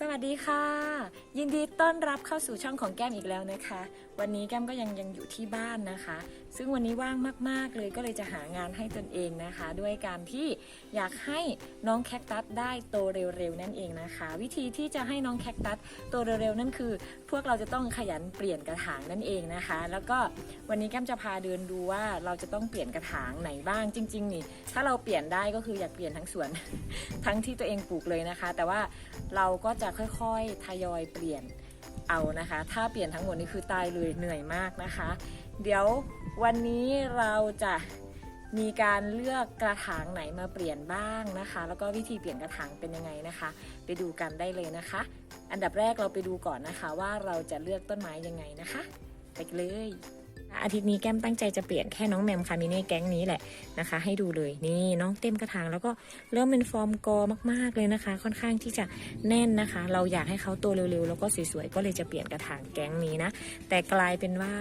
สวัสดีค่ะ ยินดีต้อนรับเข้าสู่ช่องของแก้มอีกแล้วนะคะ วันนี้แก้มก็ยังยังอยู่ที่บ้านนะคะ ซึ่งวันนี้ว่างมากๆเลยก็เลยจะหางานให้ตนเองนะคะ ด้วยการที่อยากให้น้องแคคตัสได้โตเร็วๆนั่นเองนะคะ วิธีที่จะให้น้องแคคตัสโตเร็วๆนั่นคือ พวกเราจะต้องขยันเปลี่ยนกระถางนั่นเองนะคะ แล้วก็วันนี้แก้มจะพาเดินดูว่าเราจะต้องเปลี่ยนกระถางไหนบ้างจริง ๆ นี่ ถ้าเราเปลี่ยนได้ก็คืออยากเปลี่ยนทั้งสวนทั้งที่ตัวเองปลูกเลยนะคะ แต่ว่าเราก็จะค่อยๆ ทยอยเปลี่ยนเอานะคะ ถ้าเปลี่ยนทั้งหมดนี่คือตายเลยเหนื่อยมากนะคะ เดี๋ยววันนี้เราจะมีการเลือกกระถางไหนมาเปลี่ยนบ้างนะคะ แล้วก็วิธีเปลี่ยนกระถางเป็นยังไงนะคะ ไปดูกันได้เลยนะคะ อันดับแรกเราไปดูก่อนนะคะว่าเราจะเลือกต้นไม้ยังไงนะคะ ไปเลย อาทิตย์นี้แก้มตั้งใจจะเปลี่ยนแค่น้องแมมคามิเน่แก๊งนี้แหละนะคะ ให้ดูเลยนี่น้องเต็มกระถางแล้วก็เริ่มเป็นฟอร์มกอมากๆเลยนะคะ ค่อนข้างที่จะแน่นนะคะ เราอยากให้เขาโตเร็วๆ แล้วก็สวยๆ ก็เลยจะเปลี่ยนกระถางแก๊งนี้นะ แต่กลายเป็นว่า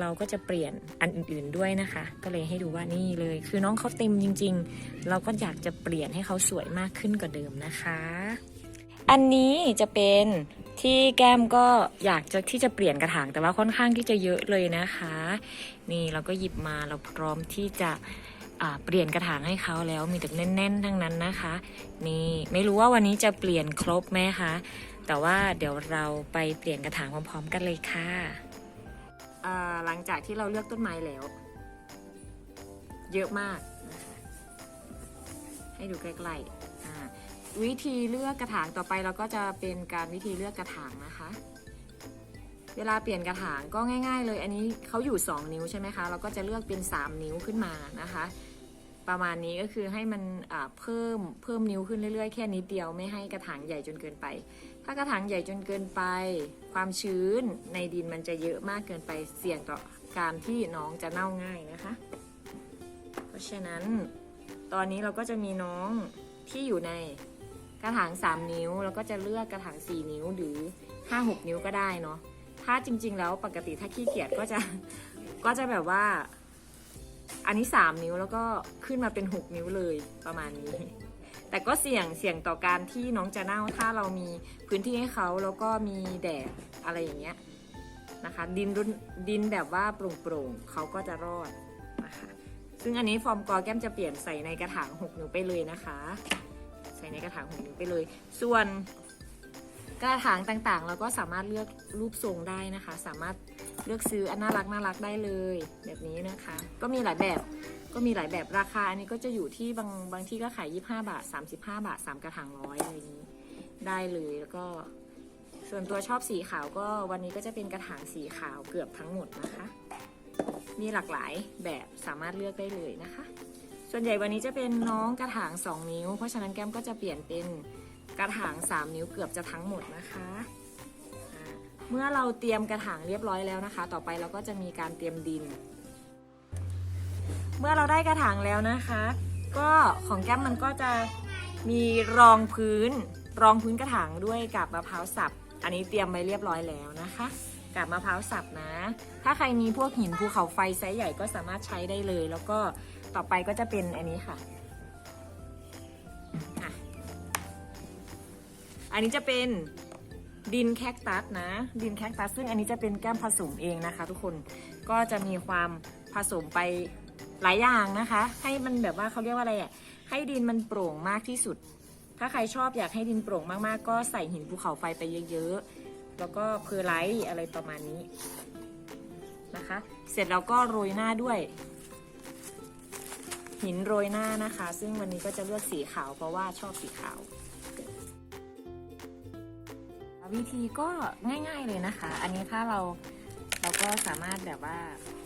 เราก็จะเปลี่ยนอันอื่นๆด้วยนะคะ ก็เลยให้ดูว่านี่เลย คือน้องเขาเต็มจริง ๆ เราก็อยากจะเปลี่ยนให้เขาสวยมากขึ้นกว่าเดิมนะคะ อันนี้จะเป็น ที่แก้มก็อยากจะที่จะเปลี่ยนกระถางแต่ว่าค่อนข้างที่จะเยอะเลยนะคะ นี่เราก็หยิบมาเราพร้อมที่จะเปลี่ยนกระถางให้เขาแล้วมีแต่แน่นๆ ทั้งนั้นนะคะ นี่ไม่รู้ว่าวันนี้จะเปลี่ยนครบไหมคะแต่ว่าเดี๋ยวเราไปเปลี่ยนกระถางพร้อมๆกันเลยค่ะหลังจากที่เราเลือกต้นไม้แล้ว เยอะมากนะคะให้ดูใกล้ๆ วิธีเลือกกระถางต่อไปเราก็จะเป็นการวิธีเลือกกระถางนะคะ เวลาเปลี่ยนกระถางก็ง่าย ๆ เลย อันนี้เขาอยู่ 2 นิ้วใช่ไหมคะ เราก็จะเลือกเป็น 3 นิ้วขึ้นมานะคะ ประมาณนี้ก็คือให้มันเพิ่มเพิ่มนิ้วขึ้นเรื่อยๆ แค่นิดเดียวไม่ให้กระถางใหญ่จนเกินไป ถ้ากระถางใหญ่จนเกินไป ความชื้นในดินมันจะเยอะมากเกินไปเสี่ยงต่อการที่น้องจะเน่าง่ายนะคะ เพราะฉะนั้นตอนนี้เราก็จะมีน้องที่อยู่ใน กระถาง 3 นิ้ว แล้วก็จะเลือกกระถาง 4 นิ้วหรือ 5 6 นิ้วก็ได้เนาะถ้าจริง ๆ แล้วปกติถ้าขี้เกียจก็จะก็จะแบบว่า อันนี้ 3 นิ้วแล้วก็ขึ้นมาเป็น 6 นิ้วเลยประมาณนี้ แต่ก็เสี่ยงเสี่ยงต่อการที่น้องจะเน่าถ้าเรามีพื้นที่ให้เขาแล้วก็มีแดดอะไรอย่างเงี้ยนะคะดินรุนดินแบบว่าโปร่งๆเขาก็จะรอดนะคะซึ่งอันนี้ฟอร์มกอแก้มจะเปลี่ยนใส่ในกระถาง 6 นิ้วไปเลยนะคะ ใส่ในกระถางหกนิ้วไปเลย ส่วนกระถางต่างๆ เราก็สามารถเลือกรูปทรงได้นะคะ สามารถเลือกซื้ออันน่ารักน่ารักได้เลย แบบนี้นะคะ ก็มีหลายแบบก็มีหลายแบบราคาอันนี้ก็จะอยู่ที่บางบางที่ก็ขาย 25 บาท 35 บาท 3 กระถางร้อยอะไรอย่างนี้ได้เลยแล้วก็ส่วนตัวชอบสีขาวก็วันนี้ก็จะเป็นกระถางสีขาวเกือบทั้งหมดนะคะ มีหลากหลายแบบสามารถเลือกได้เลยนะคะ ส่วนใหญ่วันนี้จะเป็นน้องกระถาง 2 นิ้ว เพราะฉะนั้นแก้มก็จะเปลี่ยนเป็นกระถาง 3 นิ้วเกือบจะทั้งหมดนะคะอ่าเมื่อเราเตรียมกระถางเรียบร้อยแล้วนะคะ ต่อไปเราก็จะมีการเตรียมดิน เมื่อเราได้กระถางแล้วนะคะ ก็ของแก้มมันก็จะมีรองพื้น รองพื้นกระถางด้วยกับมะพร้าวสับ อันนี้เตรียมไว้เรียบร้อยแล้วนะคะกับมะพร้าวสับนะ ถ้าใครมีพวกหินภูเขาไฟไซส์ใหญ่ก็สามารถใช้ได้เลย แล้วก็ ต่อไปก็จะเป็นอันนี้ค่ะ อันนี้จะเป็นดินแคคตัสนะ ดินแคคตัสซึ่งอันนี้จะเป็นแก้มผสมเองนะคะ ทุกคนก็จะมีความผสมไปหลายอย่างนะคะ ให้มันแบบว่าเขาเรียกว่าอะไรอะให้ดินมันโปร่งมากที่สุด ถ้าใครชอบอยากให้ดินโปร่งมากๆ ก็ใส่หินภูเขาไฟไปเยอะๆ แล้วก็เพอร์ไลท์อะไรประมาณนี้นะคะ เสร็จแล้วก็โรยหน้าด้วย หินโรยหน้านะคะ ซึ่งวันนี้ก็จะเลือกสีขาวเพราะว่าชอบสีขาว วิธีก็ง่ายๆเลยนะคะ อันนี้ถ้าเราเราก็สามารถแบบว่า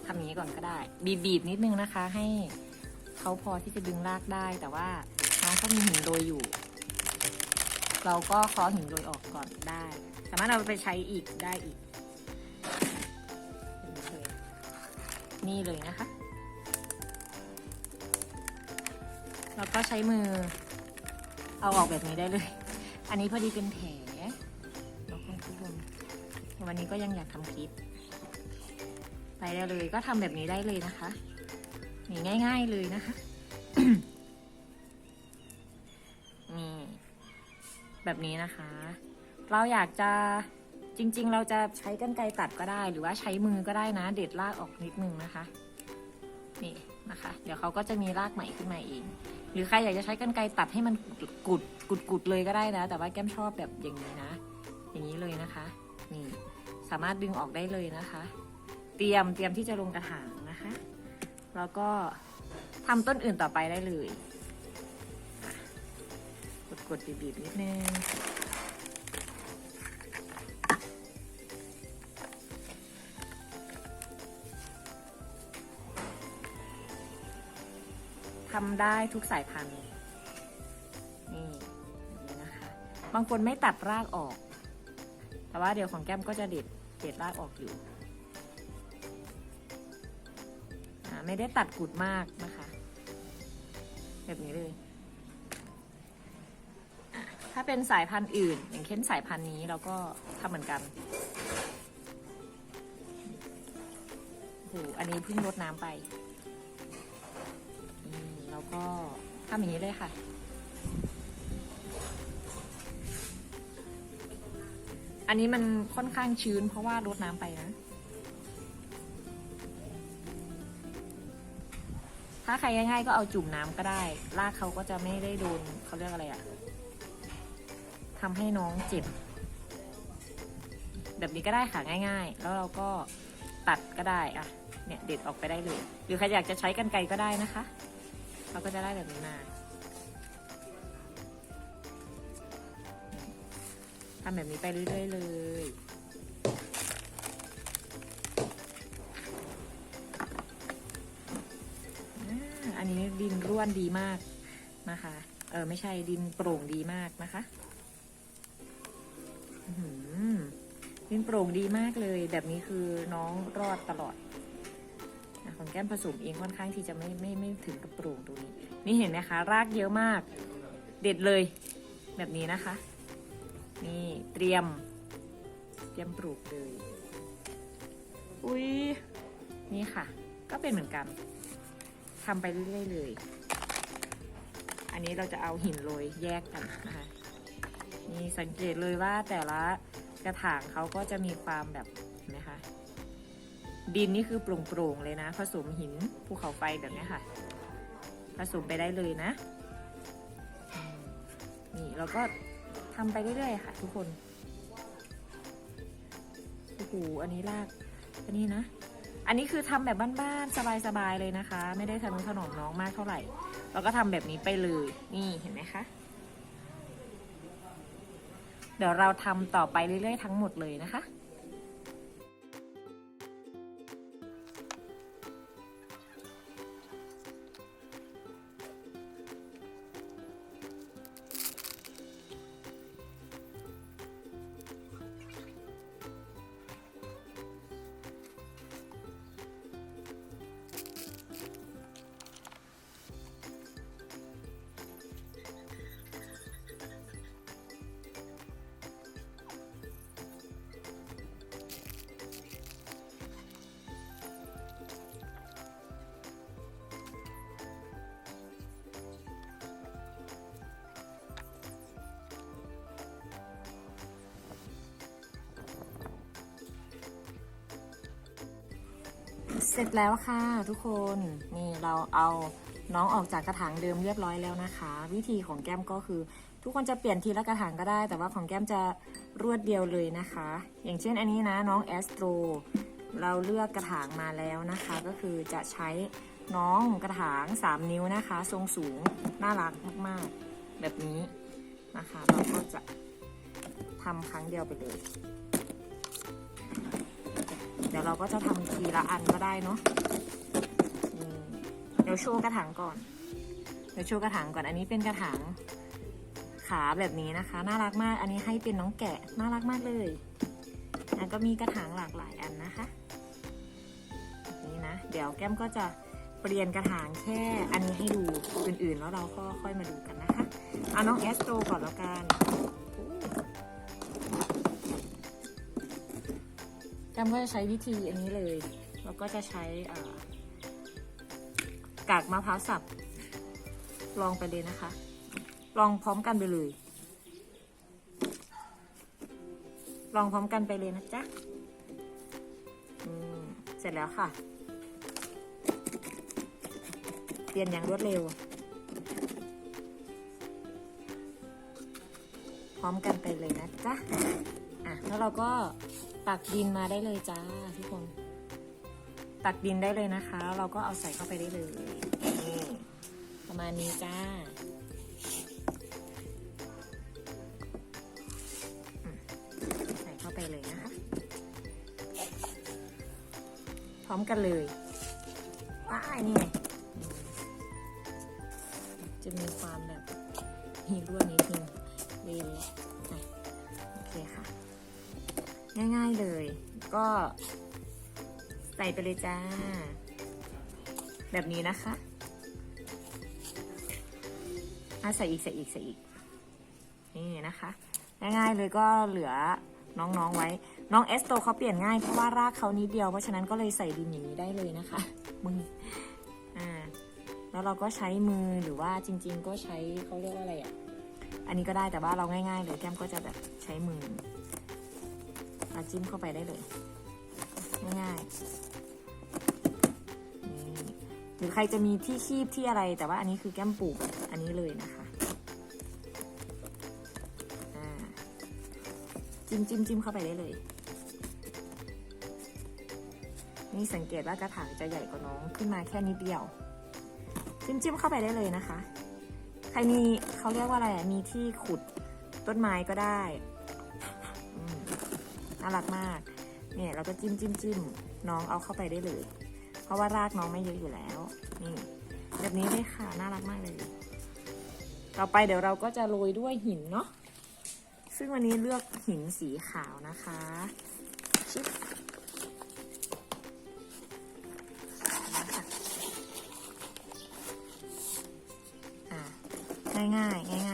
ทำอย่างนี้ก่อนก็ได้ บีบๆนิดนึงนะคะ ให้เขาพอที่จะดึงรากได้ แต่ว่าน้องก็มีหินโรยอยู่ เราก็เคาะหินโรยออกก่อนได้ สามารถเอาไปใช้อีกได้อีก นี่เลยนะคะ แล้วก็ใช้มือเอาออกแบบนี้ได้เลย อันนี้พอดีเป็นแผลแล้วคุณผู้ชมวันนี้ก็ยังอยากทำคลิป ไปได้เลยก็ทำแบบนี้ได้เลยนะคะนี่ง่าย ๆเลยนะคะนี่แบบนี้นะคะ เราอยากจะจริง ๆ เราจะใช้กรรไกรตัดก็ได้ หรือว่าใช้มือก็ได้นะ เด็ดรากออกนิดนึงนะคะ นี่นะคะ เดี๋ยวเขาก็จะมีรากใหม่ขึ้นมาเอง หรือใครอยากจะใช้กรรไกรตัดให้มันกุดกุดกุดกุดเลยก็ได้นะ แต่ว่าแก้มชอบแบบอย่างนี้นะ อย่างนี้เลยนะคะ นี่สามารถดึงออกได้เลยนะคะ เตรียมเตรียมที่จะลงกระถางนะคะ แล้วก็ทำต้นอื่นต่อไปได้เลยกดกดบีบๆนิดนึง ทำได้ทุกสายพันธุ์นี่นี้นะคะ บางคนไม่ตัดรากออก แต่ว่าเดี๋ยวของแก้มก็จะเด็ดเด็ดรากออกอยู่ไม่ได้ตัดกุดมากนะคะ แบบนี้เลยถ้าเป็นสายพันธุ์อื่น อย่างเช่นสายพันธุ์นี้เราก็ทำเหมือนกันโอ้โหอันนี้เพิ่งรดน้ำไปำอย่างนี้เลยค่ะ อันนี้มันค่อนข้างชื้นเพราะว่ารดน้ำไปนะ ถ้าใครง่ายๆก็เอาจุ่มน้ำก็ได้รากเขาก็จะไม่ได้โดนเขาเรียกอะไรอะทำให้น้องเจ็บ แบบนี้ก็ได้ค่ะง่าย ๆ แล้วเราก็ตัดก็ได้อะเนี่ยเด็ดออกไปได้เลย หรือใครอยากจะใช้กันไกรก็ได้นะคะ เราก็จะได้แบบนี้มาทำแบบนี้ไปเรื่อยๆเลย อันนี้ดินร่วนดีมากนะคะ เออไม่ใช่ดินโปร่งดีมากนะคะดินโปร่งดีมากเลย แบบนี้คือน้องรอดตลอด ของแก้มผสมเองค่อนข้างที่จะไม่ไม่ไม่ถึงกับโปร่งตรงนี้ นี่เห็นไหมคะ รากเยอะมาก เด็ดเลยแบบนี้นะคะ นี่เตรียม เตรียมปลูกเลย อุ้ยนี่ค่ะ ก็เป็นเหมือนกันทำไปเรื่อยๆเลย อันนี้เราจะเอาหินโรยแยกกันนะคะนี่สังเกตเลยว่าแต่ละกระถางเขาก็จะมีความแบบ ดินนี่คือโปร่งๆเลยนะ ผสมหินภูเขาไฟแบบนี้ค่ะ ผสมไปได้เลยนะ นี่เราก็ทำไปเรื่อยๆค่ะ ทุกคนโอ้โหอันนี้ลากอันนี้นะ อันนี้คือทำแบบบ้านๆสบายๆเลยนะคะ ไม่ได้ทะนุถนอมน้องมากเท่าไหร่ เราก็ทำแบบนี้ไปเลย นี่เห็นไหมคะเดี๋ยวเราทำต่อไปเรื่อยๆทั้งหมดเลยนะคะ เสร็จแล้วค่ะทุกคนนี่เราเอาน้องออกจากกระถางเดิมเรียบร้อยแล้วนะคะ วิธีของแก้มก็คือ ทุกคนจะเปลี่ยนทีละกระถางก็ได้ แต่ว่าของแก้มจะรวดเดียวเลยนะคะ อย่างเช่นอันนี้นะน้องแอสโตรเราเลือกกระถางมาแล้วนะคะ ก็คือจะใช้น้องกระถาง 3 นิ้วนะคะ ทรงสูงน่ารักมากๆ แบบนี้นะคะ เราก็จะทำครั้งเดียวไปเลย ดี๋ยวเราก็จะทำทีละอันก็ได้เนาะเดี๋ยวโชว์กระถางก่อน เดี๋ยวโชว์กระถางก่อน อันนี้เป็นกระถางขาแบบนี้นะคะ น่ารักมาก อันนี้ให้เป็นน้องแกะ น่ารักมากเลยแล้วก็มีกระถางหลากหลายอันนะคะ นี้นะ เดี๋ยวแก้มก็จะเปลี่ยนกระถางแค่อันนี้ให้ดู อื่นๆ แล้วเราก็ค่อยมาดูกันนะคะ เอาน้องแอสโตรก่อนแล้วกัน แก้มก็จะใช้วิธีอันนี้เลย แล้วก็จะใช้ากากมะพร้าวสับ ลองไปเลยนะคะ ลองพร้อมกันไปเลย ลองพร้อมกันไปเลยนะจ๊ะเสร็จแล้วค่ะ เปลี่ยนอย่างรวดเร็ว พร้อมกันไปเลยนะจ๊ะ อะ แล้วเราก็ ตักดินมาได้เลยจ้าทุกคน ตักดินได้เลยนะคะ เราก็เอาใส่เข้าไปได้เลยนี่ประมาณนี้จ้าใส่เข้าไปเลยนะคะ พร้อมกันเลย ง่ายๆเลย ก็ใส่ไปเลยจ้า แบบนี้นะคะอะใส่อีกใส่อีกใส่อีก นี่นะคะ ง่ายๆเลยก็เหลือน้องๆไว้ น้องเอสโตเขาเปลี่ยนง่ายเพราะว่ารากเขานิดเดียว เพราะฉะนั้นก็เลยใส่ดินอย่างนี้ได้เลยนะคะ มืออ่า แล้วเราก็ใช้มือหรือว่าจริง ๆ ก็ใช้เขาเรียกว่าอะไรอะ อันนี้ก็ได้แต่ว่าเราง่าย ๆ เลยแก้มก็จะแบบใช้มือ เอาจิ้มเข้าไปได้เลย ง่ายๆหรือใครจะมีที่คีบที่อะไร แต่ว่าอันนี้คือแก้มปูอันนี้เลยนะคะจิ้มจิ้มจิ้มเข้าไปได้เลย นี่สังเกตว่ากระถางจะใหญ่กว่าน้องขึ้นมาแค่นิดเดียว จิ้มจิ้มเข้าไปได้เลยนะคะ ใครมีเขาเรียกว่าอะไรมีที่ขุดต้นไม้ก็ได้ น่ารักมาก เนี่ยเราก็จิ้มจิ้มจิ้มน้องเอาเข้าไปได้เลย เพราะว่ารากน้องไม่เยอะอยู่แล้ว นี่แบบนี้เลยค่ะ น่ารักมากเลย ต่อไปเดี๋ยวเราก็จะโรยด้วยหินเนาะ ซึ่งวันนี้เลือกหินสีขาวนะคะ ชิบอะง่ายง่ายๆเลย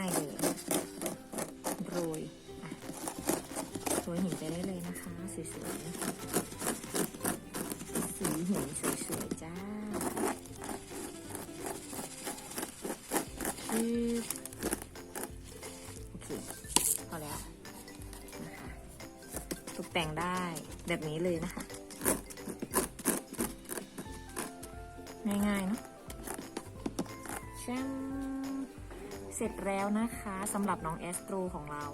แต่งได้แบบนี้เลยนะคะ ง่ายๆเนาะแชมเสร็จแล้วนะคะสำหรับน้องแอสโตรของเรา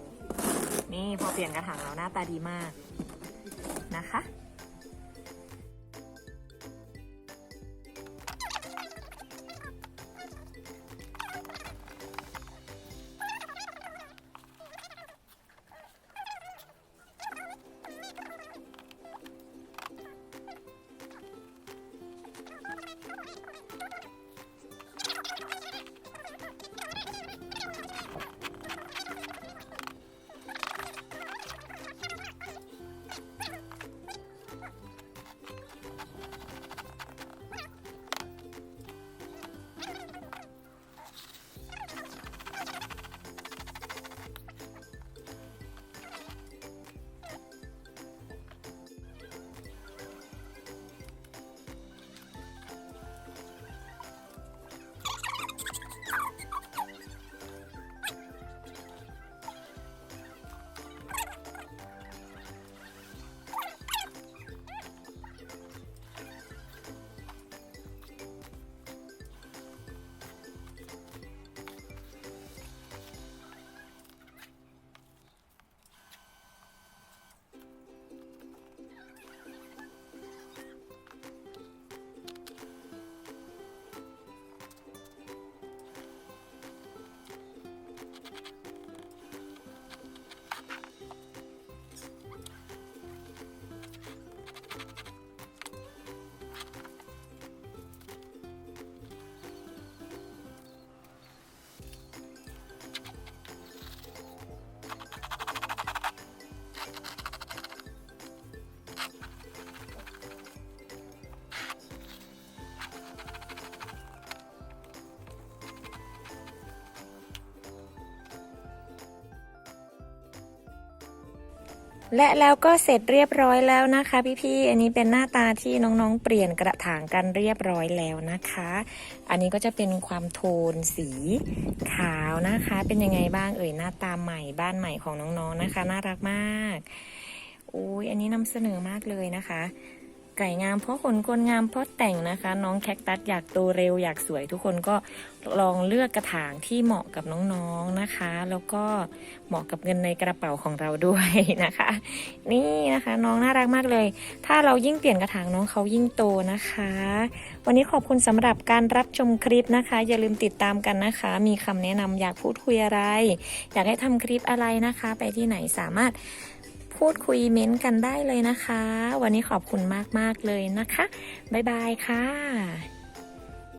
นี่พอเปลี่ยนกระถางแล้วหน้าตาดีมากนะคะ และแล้วก็เสร็จเรียบร้อยแล้วนะคะ พี่ๆ อันนี้เป็นหน้าตาที่น้องๆ เปลี่ยนกระถางกันเรียบร้อยแล้วนะคะ อันนี้ก็จะเป็นความโทนสีขาวนะคะ เป็นยังไงบ้างเอ่ยหน้าตาใหม่บ้านใหม่ของน้องๆนะคะ น่ารักมากอุ้ยอันนี้นำเสนอมากเลยนะคะ ไก่งามเพราะขนคนงามเพราะแต่งนะคะ น้องแคคตัสอยากโตเร็วอยากสวยทุกคนก็ลองเลือกกระถางที่เหมาะกับน้องๆนะคะ แล้วก็เหมาะกับเงินในกระเป๋าของเราด้วยนะคะ นี่นะคะน้องน่ารักมากเลย ถ้าเรายิ่งเปลี่ยนกระถางน้องเขายิ่งโตนะคะ วันนี้ขอบคุณสำหรับการรับชมคลิปนะคะ อย่าลืมติดตามกันนะคะ มีคำแนะนำอยากพูดคุยอะไร อยากให้ทำคลิปอะไรนะคะ ไปที่ไหนสามารถ พูดคุยเม้นต์กันได้เลยนะคะ วันนี้ขอบคุณมาก ๆ เลยนะคะ บ๊ายบายค่ะ